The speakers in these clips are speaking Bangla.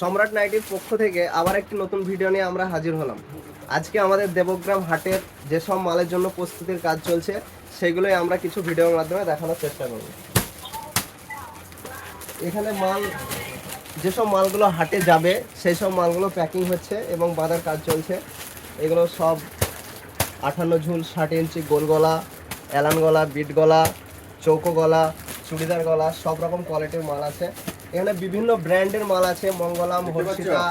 সম্রাট নাইটির পক্ষ থেকে আবার একটি নতুন ভিডিও নিয়ে আমরা হাজির হলাম। আজকে আমাদের দেবগ্রাম হাটের যেসব মালের জন্য প্রস্তুতির কাজ চলছে, সেগুলোই আমরা কিছু ভিডিওর মাধ্যমে দেখানোর চেষ্টা করব। এখানে মাল, যেসব মালগুলো হাটে যাবে সেই সব মালগুলো প্যাকিং হচ্ছে এবং বাঁধার কাজ চলছে। এগুলো সব আঠান্ন ঝুল, ষাট ইঞ্চি গোল গলা অ্যালান গলা, বিট গলা, চৌকো গলা, চুড়িদার গলা, সব রকম কোয়ালিটির মাল আছে। এখানে বিভিন্ন ব্র্যান্ডের মাল আছে মঙ্গলাম হর্ষিতা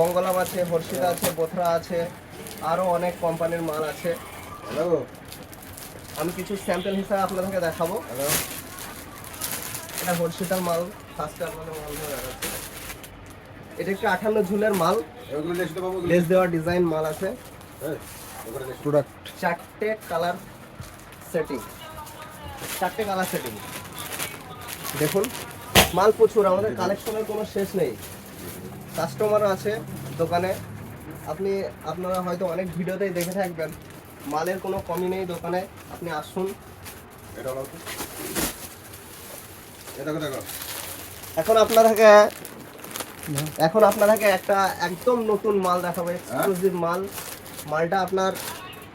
মঙ্গলাম আছে হর্ষিতা আছে বোথরা আছে আরও অনেক কোম্পানির মাল আছে। হ্যালো আমি কিছু স্যাম্পল হিসাবে আপনাদেরকে দেখাবো। হ্যালো এটা হর্ষিতার মাল ফার্স্টে আপনাদের মাল ধরে দেখাচ্ছি। এটা একটু আঠান্ন ঝুলের মাল। লেস দেওয়া ডিজাইন মাল আছে। প্রোডাক্ট চারটে কালার সেটিং চারটে কালার সেটিং দেখুন মাল প্রচুর আমাদের কালেকশনের কোনো শেষ নেই। কাস্টমার আছে দোকানে। আপনি আপনারা হয়তো অনেক ভিডিওতেই দেখে থাকবেন মালের কোনো কমি নেই দোকানে। আপনি আসুন। এখন আপনাদেরকে এখন আপনাদেরকে একটা একদম নতুন মাল দেখাবো এক্সক্লুসিভ মাল। মালটা আপনার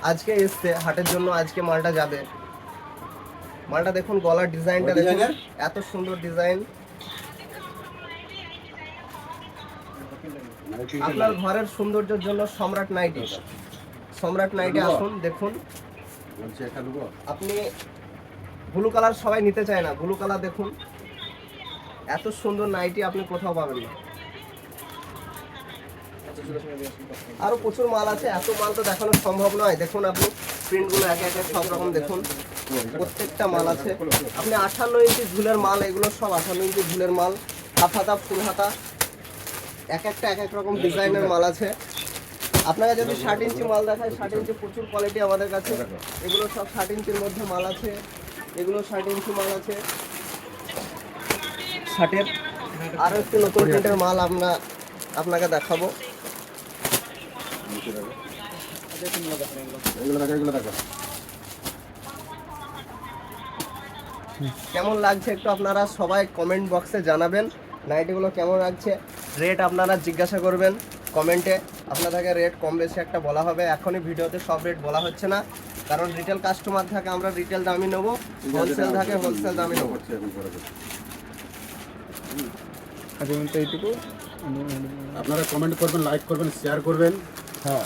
আজকে এসছে হাটের জন্য আজকে মালটা যাবে। মালটা দেখুন গলার ডিজাইনটা দেখুন। এত সুন্দর ডিজাইন। আপনার ঘরের সৌন্দর্যের জন্য সম্রাট নাইটি সম্রাট নাইটি আসুন দেখুন। আপনি ব্লু কালার সবাই নিতে চায় না ব্লু কালার দেখুন। এত সুন্দর নাইটি আপনি কোথাও পাবেন না। আরও প্রচুর মাল আছে এত মাল তো দেখানো সম্ভব নয়। দেখুন আপনি প্রিন্টগুলো একে একে সব রকম দেখুন। প্রত্যেকটা মাল আছে। আপনি আঠান্ন ইঞ্চি ঝুলের মাল, এগুলো সব আঠান্ন ইঞ্চি ঝুলের মাল। হাফ হাতা, ফুল হাতা। এক একটা, এক এক রকম ডিজাইনের মাল আছে। আপনাকে যদি ষাট ইঞ্চি মাল দেখায়, ষাট ইঞ্চি প্রচুর কোয়ালিটি আমাদের কাছে। এগুলো সব ষাট ইঞ্চির মধ্যে মাল আছে। এগুলো ষাট ইঞ্চি মাল আছে। ষাটের আরও একটি নতুন প্রিন্টের মাল আমরা আপনাকে দেখাবো। এগুলো দেখো এগুলো দেখো কেমন লাগছে একটু আপনারা সবাই কমেন্ট বক্সে জানাবেন। নাইটিগুলো কেমন লাগছে? রেট আপনারা জিজ্ঞাসা করবেন কমেন্টে আপনাদেরকে রেট কম বেশি একটা বলা হবে। এখনই ভিডিওতে সব রেট বলা হচ্ছে না। কারণ রিটেল কাস্টমার থাকে আমরা রিটেল দামই নেব। হোলসেল থাকে হোলসেল দামই নেব। করছি। আপনারা কমেন্ট করবেন লাইক করবেন শেয়ার করবেন। হ্যাঁ।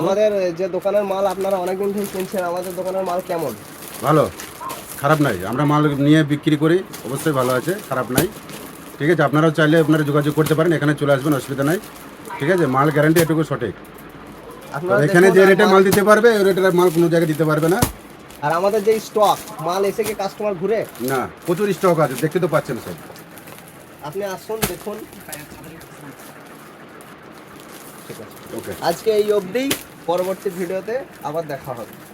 আমাদের যে দোকানের মাল আপনারা অনেকদিন থেকে কিনছেন আমাদের দোকানের মাল কেমন? ভালো। খারাপ নাই। আমরা মাল নিয়ে বিক্রি করি অবশ্যই ভালো আছে খারাপ নাই। ঠিক আছে আপনারাও চাইলে আপনারা যোগাযোগ করতে পারেন এখানে চলে আসবেন অসুবিধা নাই। ঠিক আছে মাল গ্যারান্টি এটুকু সঠিক। আপনারা এখানে যে রেটে মাল- দিতে পারবে ওই রেটের মাল কোনো জায়গায় দিতে পারবে না। আর আমাদের যে স্টক মাল এসে কি কাস্টমার ঘুরে? না প্রচুর স্টক আছে দেখতে তো পাচ্ছেন সব। আপনি আসুন দেখুন। ওকে। আজকে এই অবধি পরবর্তী ভিডিওতে আবার দেখা হবে।